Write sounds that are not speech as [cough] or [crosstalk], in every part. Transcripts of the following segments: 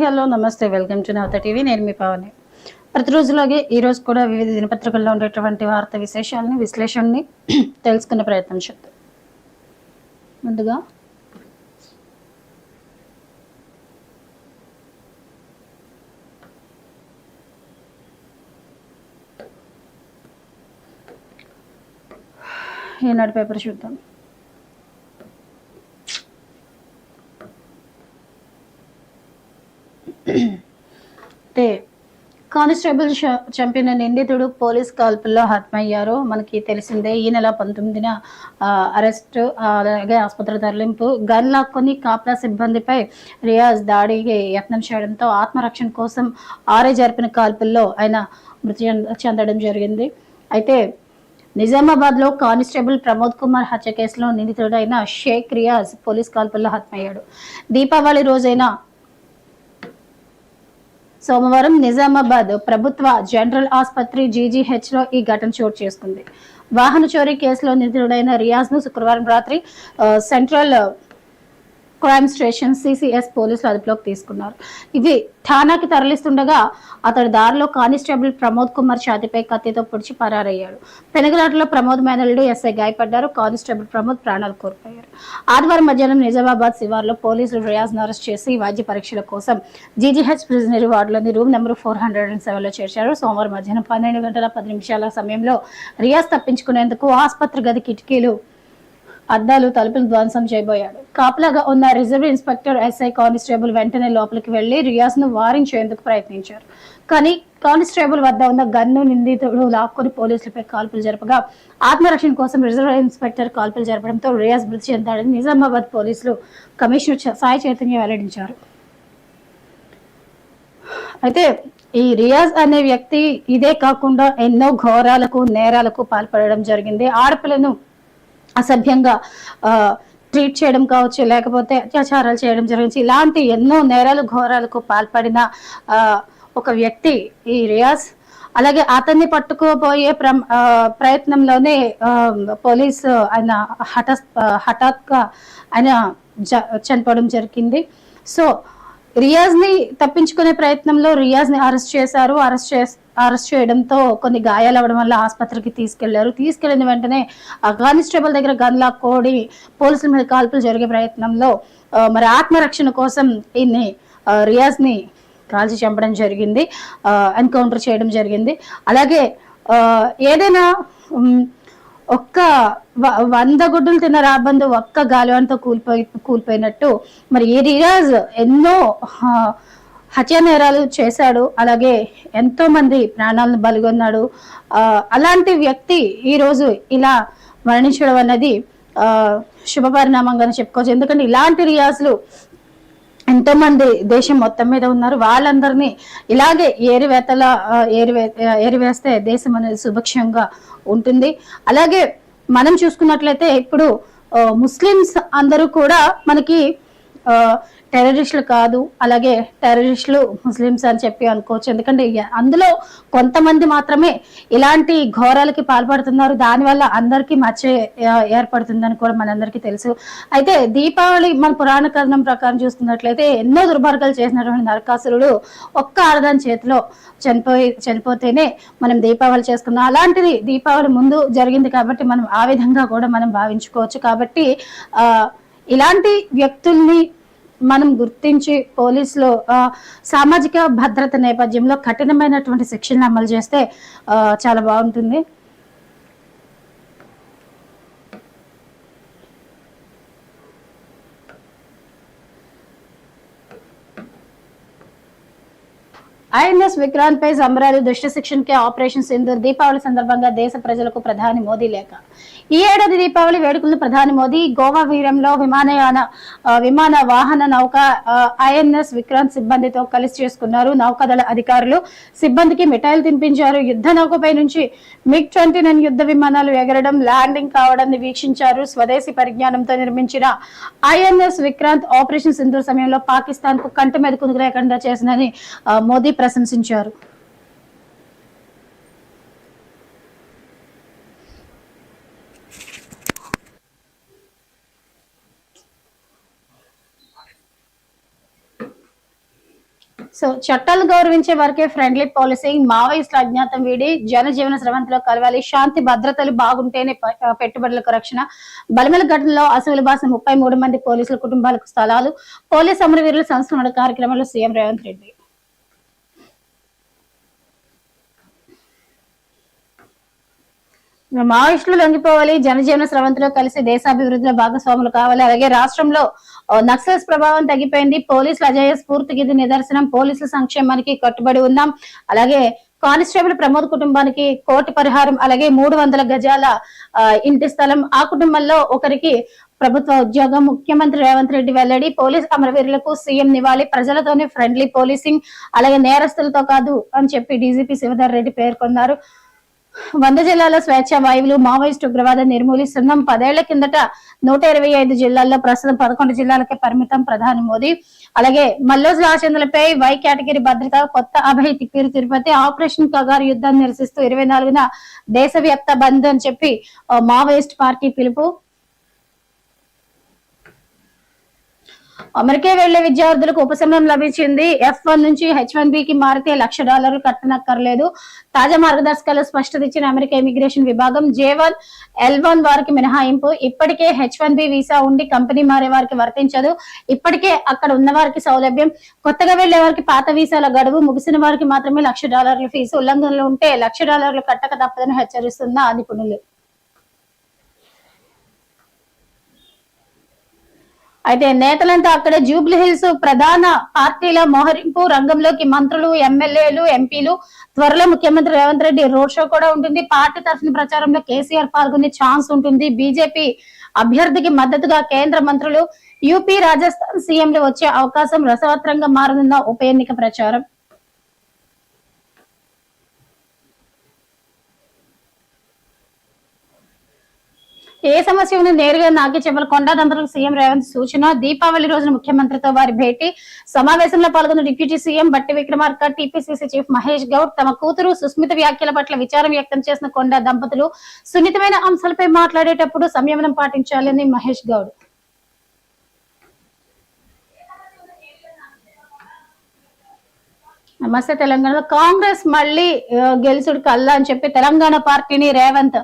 Hello నమస్తే. Welcome to Navata TV. నేను మీ పవని. ప్రతిరోజులాగే ఈ రోజు కూడా వివిధ దినపత్రికల్లో ఉండేటువంటి వార్త విశేషాలని విశ్లేషణని [clears throat] తెలుసుకునే ప్రయత్నం చేద్దాం. ముందుగా ఈనాడు పేపర్ చూద్దాం అంటే కానిస్టేబుల్ చంపిన నిందితుడు పోలీస్ కాల్పుల్లో హతమయ్యారు మనకి తెలిసిందే ఈ నెల పంతొమ్మిదిన అరెస్ట్ అలాగే ఆసుపత్రి తరలింపు గన్ లాక్కొని కాపలా సిబ్బందిపై రియాజ్ దాడికి యత్నం చేయడంతో ఆత్మరక్షణ కోసం ఆరే జరిపిన కాల్పుల్లో ఆయన మృతి చెందడం జరిగింది. అయితే నిజామాబాద్లో కానిస్టేబుల్ ప్రమోద్ కుమార్ హత్య కేసులో నిందితుడైన షేక్ రియాజ్ పోలీస్ కాల్పుల్లో హతమయ్యాడు దీపావళి రోజైన సోమవారం నిజామాబాద్ ప్రభుత్వ జనరల్ ఆసుపత్రి జీజీహెచ్లో ఈ ఘటన చోటు చేసుకుంది. వాహన చోరీ కేసులో నిందితుడైన రియాజ్ను శుక్రవారం రాత్రి సెంట్రల్ క్రైమ్ స్టేషన్ సిసిఎస్ పోలీసులు అదుపులోకి తీసుకున్నారు. ఇవి ఠానాకి తరలిస్తుండగా అతడు దారిలో కానిస్టేబుల్ ప్రమోద్ కుమార్ ఛాతిపై కత్తితో పొడిచి పరారయ్యాడు. పెనుగులాటలో ప్రమోద్ మేనల్లుడు ఎస్ఐ గాయపడ్డారు. కానిస్టేబుల్ ప్రమోద్ ప్రాణాలు కోల్పోయారు. ఆదివారం మధ్యాహ్నం నిజామాబాద్ శివార్లో పోలీసులు రియాజ్ను అరెస్ట్ చేసి వైద్య పరీక్షల కోసం GGH prisoner వార్డులోని room number four hundred and సెవెన్లో చేర్చారు. సోమవారం మధ్యాహ్నం పన్నెండు గంటల పది నిమిషాల సమయంలో రియాజ్ తప్పించుకునేందుకు ఆసుపత్రి గది కిటికీలు అద్దాలు తలుపులు ధ్వంసం చేయబోయాడు. కాపలాగా ఉన్న రిజర్వ్ ఇన్స్పెక్టర్ ఎస్ఐ కానిస్టేబుల్ వెంటనే లోపలికి వెళ్ళి రియాజ్ను వారించేందుకు ప్రయత్నించారు. కానీ కానిస్టేబుల్ వద్ద ఉన్న గన్ను నిందితుడు లాక్కొని పోలీసులపై కాల్పులు జరపగా ఆత్మరక్షణ కోసం రిజర్వ్ ఇన్స్పెక్టర్ కాల్పులు జరపడంతో రియాజ్ మృతి చెందాడని నిజామాబాద్ పోలీసులు కమిషనర్ చ- సాయి చైతన్య వెల్లడించారు. అయితే ఈ రియాజ్ అనే వ్యక్తి ఇదే కాకుండా ఎన్నో ఘోరాలకు నేరాలకు పాల్పడడం జరిగింది. ఆడపిల్లను అసభ్యంగా ట్రీట్ చేయడం కావచ్చు లేకపోతే అత్యాచారాలు చేయడం జరిగింది ఇలాంటి ఎన్నో నేరాలు ఘోరాలకు పాల్పడిన ఒక వ్యక్తి ఈ రియాజ్. అలాగే అతన్ని పట్టుకోబోయే ప్ర ప్రయత్నంలోనే పోలీసు ఆయన హఠ హఠాత్గా ఆయన చనిపోవడం జరిగింది. సో రియాజ్ని తప్పించుకునే ప్రయత్నంలో రియాజ్ని అరెస్ట్ చేశారు. అరెస్ట్ చేసి అరెస్ట్ చేయడంతో కొన్ని గాయాలు అవ్వడం వల్ల ఆసుపత్రికి తీసుకెళ్ళారు. తీసుకెళ్ళిన వెంటనే ఆ కానిస్టేబుల్ దగ్గర గన్ లాక్కోడి పోలీసుల మీద కాల్పులు జరిగే ప్రయత్నంలో మరి ఆత్మరక్షణ కోసం ఈయన్ని రియాజ్ని కాల్చి చంపడం జరిగింది. ఎన్కౌంటర్ చేయడం జరిగింది. అలాగే ఏదైనా ఒక్క వ- వంద గుడ్డులు తిన్న రాబందు ఒక్క గాలివాన్తో కూలిపోయి కూలిపోయినట్టు. మరి ఈ రియాజ్ ఎన్నో ఆ, హత్య నేరాలు చేశాడు. అలాగే ఎంతో మంది ప్రాణాలను బలిగొన్నాడు. ఆ, అలాంటి వ్యక్తి ఈ రోజు ఇలా మరణించడం అన్నది ఆ, శుభ చెప్పుకోవచ్చు. ఎందుకంటే ఇలాంటి రియాజులు ఎంతో మంది దేశం మొత్తం మీద ఉన్నారు. వాళ్ళందరినీ ఇలాగే ఏరివేతల ఏరివే ఏరివేస్తే దేశం అనేది సుభిక్షంగా ఉంటుంది. అలాగే మనం చూసుకున్నట్లయితే ఇప్పుడు ఆ, ముస్లిమ్స్ అందరూ కూడా మనకి ఆ, టెర్రరిస్టులు కాదు అలాగే టెర్రరిస్టులు ముస్లిమ్స్ అని చెప్పి అనుకోవచ్చు. ఎందుకంటే అందులో కొంతమంది మాత్రమే ఇలాంటి ఘోరాలకి పాల్పడుతున్నారు. దానివల్ల అందరికీ మచ్చ ఏర్పడుతుందని కూడా మనందరికీ తెలుసు. అయితే దీపావళి మన పురాణ కథనం ప్రకారం చూసుకున్నట్లయితే ఎన్నో దుర్మార్గాలు చేసినటువంటి నరకాసురుడు ఒక్క ఆడదాని చేతిలో చనిపోయి చనిపోతేనే మనం దీపావళి చేసుకున్నాం. అలాంటిది దీపావళి ముందు జరిగింది కాబట్టి మనం ఆ విధంగా కూడా మనం భావించుకోవచ్చు. కాబట్టి ఆ ఇలాంటి వ్యక్తుల్ని మనం గుర్తించి పోలీసులు సామాజిక భద్రత నేపథ్యంలో కఠినమైనటువంటి శిక్షణ అమలు చేస్తే చాలా బాగుంటుంది. ఐఎన్ఎస్ విక్రాంత్ పై సంబరాలు దుష్ట శిక్షణ కే ఆపరేషన్ సింధు దీపావళి సందర్భంగా దేశ ప్రజలకు ప్రధాని మోదీ లేఖ. ఈ ఏడాది దీపావళి వేడుకలను ప్రధాని మోదీ గోవా వీరంలో విమానయాన విమాన వాహన నౌక ఐఎన్ఎస్ విక్రాంత్ సిబ్బందితో కలిసి చేసుకున్నారు నౌకాదళ అధికారులు. సిబ్బందికి మిఠాయిలు తినిపించారు. యుద్ధ నౌకపై నుంచి మిగ్ ట్వంటీ నైన్ యుద్ధ విమానాలు ఎగరడం ల్యాండింగ్ కావడాన్ని వీక్షించారు. స్వదేశీ పరిజ్ఞానంతో నిర్మించిన ఐఎన్ఎస్ విక్రాంత్ ఆపరేషన్ సింధూర్ సమయంలో పాకిస్తాన్కు కంటి మీద కుదురు లేకుండా చేసిందని మోదీ ప్రశంసించారు. సో చట్టాలు గౌరవించే వరకే ఫ్రెండ్లీ పాలసీ. మావోయిస్టుల అజ్ఞాతం వీడి జనజీవన స్రవంతిలో కలవాలి. శాంతి భద్రతలు బాగుంటేనే పెట్టుబడులకు రక్షణ. బలమల ఘటనలో అసలు బాసిన ముప్పై మూడు మంది పోలీసుల కుటుంబాలకు స్థలాలు. పోలీస్ అమరవీరుల సంస్మరణ కార్యక్రమంలో సీఎం రేవంత్ రెడ్డి. మావోయిస్టులు లొంగిపోవాలి జనజీవన స్రవంతిలో కలిసి దేశాభివృద్ధిలో భాగస్వాములు కావాలి. అలాగే రాష్ట్రంలో నక్సల్స్ ప్రభావం తగ్గిపోయింది. పోలీసుల అజయ స్ఫూర్తికి ఇది నిదర్శనం. పోలీసుల సంక్షేమానికి కట్టుబడి ఉన్నాం. అలాగే కానిస్టేబుల్ ప్రమోద్ కుటుంబానికి కోటి పరిహారం. అలాగే మూడు వందల గజాల ఇంటి స్థలం. ఆ కుటుంబంలో ఒకరికి ప్రభుత్వ ఉద్యోగం. ముఖ్యమంత్రి రేవంత్ రెడ్డి వెల్లడి పోలీస్ అమరవీరులకు సీఎం నివాళి. ప్రజలతోనే ఫ్రెండ్లీ పోలీసింగ్. అలాగే నేరస్తులతో కాదు అని చెప్పి డీజీపీ శివధర్ రెడ్డి పేర్కొన్నారు. వంద జిల్లాల స్వేచ్ఛ వాయువులు మావోయిస్ట్ ఉగ్రవాదం నిర్మూలిస్తున్నాం పదేళ్ళ కిందట నూట ఇరవై ఐదు జిల్లాల్లో ప్రస్తుతం పదకొండు జిల్లాలకే పరిమితం ప్రధాని మోదీ. అలాగే మల్లోజ్ రాజేంద్రలపై వై కేటగిరీ భద్రత కొత్త అభయ తిప్పేరు తిరుపతి ఆపరేషన్ కగారు యుద్ధాన్ని నిరసిస్తూ ఇరవై నాలుగున దేశవ్యాప్త బంద్ అని చెప్పి మావోయిస్ట్ పార్టీ పిలుపు అమెరికా వెళ్ళే విద్యార్థులకు ఉపశమనం లభించింది. ఎఫ్ వన్ నుంచి హెచ్ వన్ బి కి మారితే లక్ష డాలర్లు కట్టనక్కర్లేదు. తాజా మార్గదర్శకాలు స్పష్టత ఇచ్చిన అమెరికా ఇమిగ్రేషన్ విభాగం జే వన్ ఎల్ వన్ వారికి మినహాయింపు. ఇప్పటికే హెచ్ వన్ బి వీసా ఉండి కంపెనీ మారే వారికి వర్తించదు. ఇప్పటికే అక్కడ ఉన్న వారికి సౌలభ్యం. కొత్తగా వెళ్ళే వారికి పాత వీసాల గడువు. ముగిసిన వారికి మాత్రమే లక్ష డాలర్ల ఫీజు. ఉల్లంఘనలు ఉంటే లక్ష డాలర్లు కట్టక తప్పదని హెచ్చరిస్తున్న నిపుణులు అయితే నేతలంతా అక్కడ జూబ్లీహిల్స్ ప్రధాన పార్టీల మోహరింపు రంగంలోకి మంత్రులు ఎమ్మెల్యేలు ఎంపీలు త్వరలో ముఖ్యమంత్రి రేవంత్ రెడ్డి రోడ్ షో కూడా ఉంటుంది. పార్టీ తరఫున ప్రచారంలో కేసీఆర్ పాల్గొనే ఛాన్స్ ఉంటుంది. బీజేపీ అభ్యర్థికి మద్దతుగా కేంద్ర మంత్రులు యూపీ రాజస్థాన్ సీఎంలు వచ్చే అవకాశం రసవత్రంగా మారనున్న ఉప ఎన్నిక ప్రచారం. ఏ సమస్య ఉన్న నేరుగా నాకే చెప్పాలి కొండాదంపతులకు సీఎం రేవంత్ సూచన. దీపావళి రోజున ముఖ్యమంత్రితో వారి భేటీ. సమావేశంలో పాల్గొన్న deputy CM Bhatti Vikramarka TPCC chief Mahesh Goud తమ కూతురు సుస్మిత వ్యాఖ్యల పట్ల విచారం వ్యక్తం చేసిన కొండా దంపతులు సున్నితమైన అంశాలపై మాట్లాడేటప్పుడు సంయమనం పాటించాలని మహేష్ గౌడ్. నమస్తే తెలంగాణలో. కాంగ్రెస్ మళ్ళీ గెలుసుడు కల్లా అని చెప్పి తెలంగాణ పార్టీని రేవంత్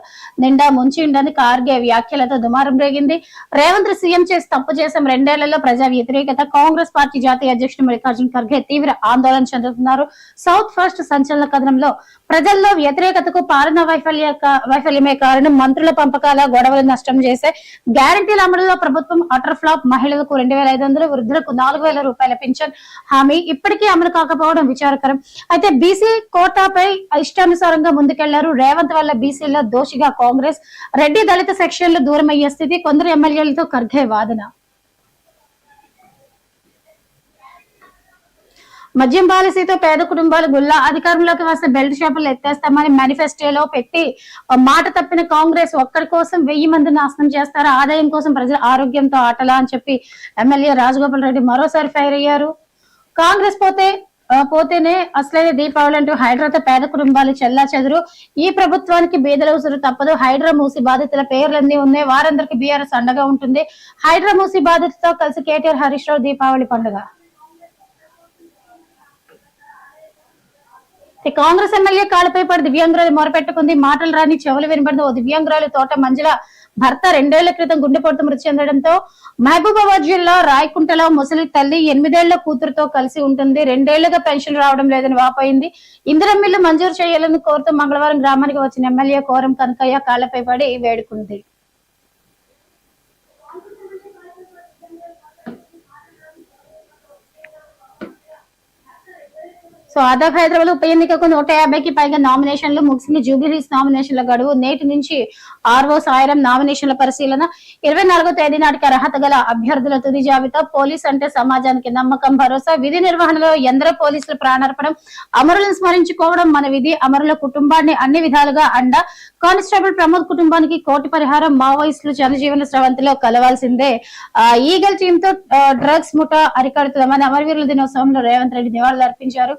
నిండా ముంచిండని కార్గే వ్యాఖ్యలతో దుమారం రేగింది. రేవంత్ సీఎం చేసి తప్పు చేసాం రెండేళ్ళలో ప్రజా వ్యతిరేకత. కాంగ్రెస్ పార్టీ జాతీయ అధ్యక్షుడు మల్లికార్జున ఖర్గే తీవ్ర ఆందోళన చెందుతున్నారు. సౌత్ ఫస్ట్ సంచలన కథనంలో ప్రజల్లో వ్యతిరేకతకు పాలన వైఫల్య వైఫల్యమే కారణం. మంత్రుల పంపకాల గొడవలు నష్టం చేసే గ్యారంటీల అమలులో ప్రభుత్వం అటర్ ఫ్లాప్. మహిళలకు రెండు వేల ఐదు వందలు వృద్ధులకు నాలుగు వేల రూపాయల పింఛన్ హామీ. ఇప్పటికీ అమలు కాకపోవడం విచారం. విచారకరం అయితే బీసీ కోటాపై ఇష్టానుసారంగా ముందుకెళ్ళారు. రేవంత్ వల్ల బీసీల దోషిగా కాంగ్రెస్. రెడ్డి దళిత సెక్షన్లు దూరం అయ్యే స్థితి కొందరు ఎమ్మెల్యేలతో ఖర్గే వాదన. మద్యం పాలసీతో పేద కుటుంబాలు గుల్లా అధికారంలోకి వస్తే బెల్ట్ షాపులు ఎత్తేస్తామని మేనిఫెస్టోలో పెట్టి మాట తప్పిన కాంగ్రెస్ ఒక్కడి కోసం వెయ్యి మంది నాశనం చేస్తారా? ఆదాయం కోసం ప్రజల ఆరోగ్యంతో ఆటలా అని చెప్పి ఎమ్మెల్యే రాజగోపాల్ రెడ్డి మరోసారి ఫైర్ అయ్యారు. కాంగ్రెస్ పోతే పోతేనే అసలైన దీపావళి అంటూ హైడ్రాతో పేద కుటుంబాలు చెల్లా చెదురు. ఈ ప్రభుత్వానికి బీదల ఉసురు తప్పదు. హైడ్రా మూసి బాధితుల పేర్లన్నీ ఉన్నాయి. వారందరికీ బీఆర్ఎస్ అండగా ఉంటుంది. హైడ్రా మూసి బాధితులతో కలిసి కేటీఆర్ హరీష్ రావు దీపావళి పండుగ. కాంగ్రెస్ ఎమ్మెల్యే కాలుపై పడి దివ్యాంగురాలు మొరపెట్టుకుంది. మాటలు రాని చెవులు వినబడింది ఓ దివ్యాంగురాలు తోట మంజుల భర్త రెండేళ్ళ క్రితం గుండెపోటుతో మృతి చెందడంతో మహబూబాబాద్ జిల్లా రాయకుంటలో ముసలి తల్లి ఎనిమిదేళ్ళ కూతురుతో కలిసి ఉంటుంది. రెండేళ్ళుగా పెన్షన్ రావడం లేదని వాపోయింది. ఇందిరం మిల్లు మంజూరు చేయాలని కోరుతూ మంగళవారం గ్రామానికి వచ్చిన ఎమ్మెల్యే కోరం కనకయ్య కాళ్ళపై పడి వేడుకుంది. సో ఆదాబ్ హైదరాబాద్ ఉప ఎన్నికకు నూట యాభైకి పైగా నామినేషన్లు ముగిసింది జూబిలీస్ నామినేషన్ల గడువు. నేటి నుంచి ఆర్వో సాయరం నామినేషన్ల పరిశీలన. ఇరవై నాలుగో తేదీ నాటికి అర్హత గల అభ్యర్థుల తుది జాబితా. పోలీస్ అంటే సమాజానికి నమ్మకం భరోసా విధి నిర్వహణలో ఎందరో పోలీసులు ప్రాణార్పణం అమరులను స్మరించుకోవడం మన విధి అమరుల కుటుంబాన్ని అన్ని విధాలుగా అండ. కానిస్టేబుల్ ప్రమోద్ కుటుంబానికి కోటి పరిహారం మావోయిస్టులు జనజీవన స్రవంతిలో కలవాల్సిందే. ఈగల్ టీమ్తో డ్రగ్స్ ముఠా అరికడుతుందని అమరవీరుల దినోత్సవంలో రేవంత్ రెడ్డి నివాళులు అర్పించారు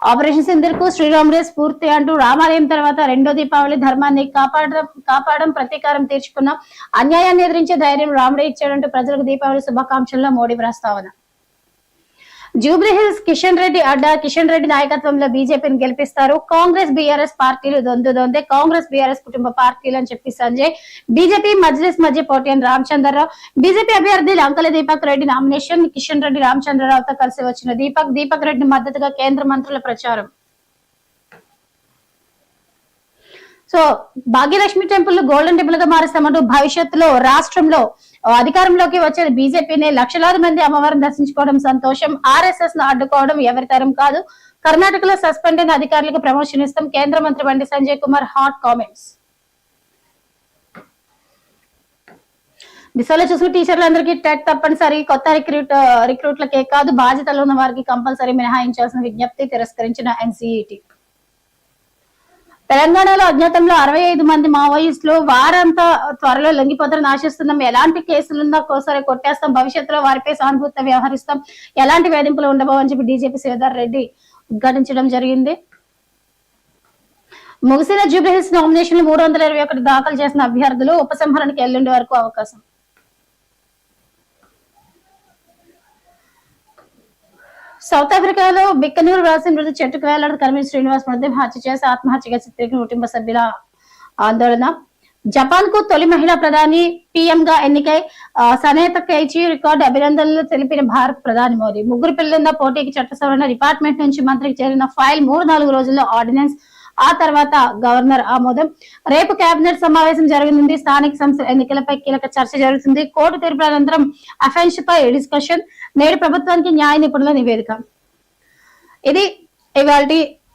ఆపరేషన్ సింధుకు కు శ్రీరాముడే స్ఫూర్తి అంటూ రామాలయం తర్వాత రెండో దీపావళి ధర్మాన్ని కాపాడడం కాపాడడం ప్రతీకారం తీర్చుకున్నాం. అన్యాయాన్ని ఎదిరించే ధైర్యం రాముడే ఇచ్చాడంటూ ప్రజలకు దీపావళి శుభాకాంక్షల్లో మోడీ ప్రస్తావన. జూబ్లీహిల్స్ కిషన్ రెడ్డి అడ్డా కిషన్ రెడ్డి నాయకత్వంలో బీజేపీని గెలిపిస్తారు. కాంగ్రెస్ బీఆర్ఎస్ పార్టీలు దొందు దొందే. కాంగ్రెస్ బీఆర్ఎస్ కుటుంబ పార్టీలు అని చెప్పి సంజయ్. బీజేపీ మజ్లిస్ మధ్య పోటీ అని రామచంద్రరావు. బీజేపీ అభ్యర్థి లంకల దీపక్ రెడ్డి నామినేషన్. కిషన్ రెడ్డి రామచంద్రరావుతో కలిసి వచ్చిన దీపక్. దీపక్ రెడ్డి మద్దతుగా కేంద్ర మంత్రుల ప్రచారం. సో భాగ్యలక్ష్మి టెంపుల్ గోల్డెన్ టెంపుల్గా మారుస్తామంటూ భవిష్యత్తులో రాష్ట్రంలో అధికారంలోకి వచ్చిన బీజేపీనే. లక్షలాది మంది అమ్మవారిని దర్శించుకోవడం సంతోషం. ఆర్ఎస్ఎస్ను అడ్డుకోవడం ఎవరి తరం కాదు. కర్ణాటకలో సస్పెండ్ అయిన అధికారులకు ప్రమోషన్ ఇస్తాం. కేంద్ర మంత్రి బండి సంజయ్ కుమార్ హాట్ కామెంట్స్. దిశలో చూసుకుని టీచర్లందరికీ టెట్ తప్పనిసరి. కొత్త రిక్రూట్ రిక్రూట్లకే కాదు బాధ్యతలు ఉన్న వారికి కంపల్సరీ మినహాయించాల్సిన విజ్ఞప్తి తిరస్కరించిన ఎన్సీఈటీ. తెలంగాణలో అజ్ఞాతంలో అరవై ఐదు మంది మావోయిస్టులు వారంతా త్వరలో లొంగిపోతారని ఆశిస్తున్నాం ఎలాంటి కేసులున్నా ఒకసారి కొట్టేస్తాం. భవిష్యత్తులో వారిపై సానుభూతితో వ్యవహరిస్తాం. ఎలాంటి వేధింపులు ఉండబో అని చెప్పి డీజీపీ శ్రీధర్ రెడ్డి ఉద్ఘాటించడం జరిగింది. ముగిసిన జూబ్లీహిల్స్ నామినేషన్లు మూడు వందల ఇరవై ఒకటి దాఖలు చేసిన అభ్యర్థులు ఉపసంహరణకి ఎల్లుండి వరకు అవకాశం. సౌత్ ఆఫ్రికాలో బిక్కనూరు రాసిన మృతి చెట్టుకు వేలాడు కర్మీర్ శ్రీనివాస్ మృతి హత్య చేసి ఆత్మహత్యగా చిత్రీకరణ కుటుంబ సభ్యుల ఆందోళన. జపాన్కు తొలి మహిళా ప్రధాని పీఎం గా ఎన్నికై సనేత కైచి రికార్డు అభినందనలు తెలిపిన భారత్ ప్రధాని మోదీ. ముగ్గురు పిల్లల పోటీకి చట్ట సవరణ డిపార్ట్మెంట్ నుంచి మంత్రికి చేరిన ఫైల్ మూడు నాలుగు రోజుల్లో ఆర్డినెన్స్ ఆ తర్వాత గవర్నర్ ఆమోదం. రేపు కేబినెట్ సమావేశం జరగనుంది. స్థానిక సంస్థల ఎన్నికలపై కీలక చర్చ జరుగుతుంది. కోర్టు తీర్పు అనంతరం అఫెన్స్ పై డిస్కషన్. నేడు ప్రభుత్వానికి న్యాయ నిపుణుల నివేదిక. ఇది ఇవాళ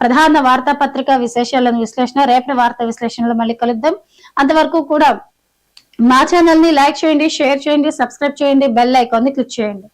ప్రధాన వార్తాపత్రిక విశేషాలను విశ్లేషణ. రేపటి వార్తా విశ్లేషణలో మళ్ళీ కలుద్దాం. అంతవరకు కూడా మా ఛానల్ని లైక్ చేయండి షేర్ చేయండి సబ్స్క్రైబ్ చేయండి బెల్ ఐకాన్ని క్లిక్ చేయండి.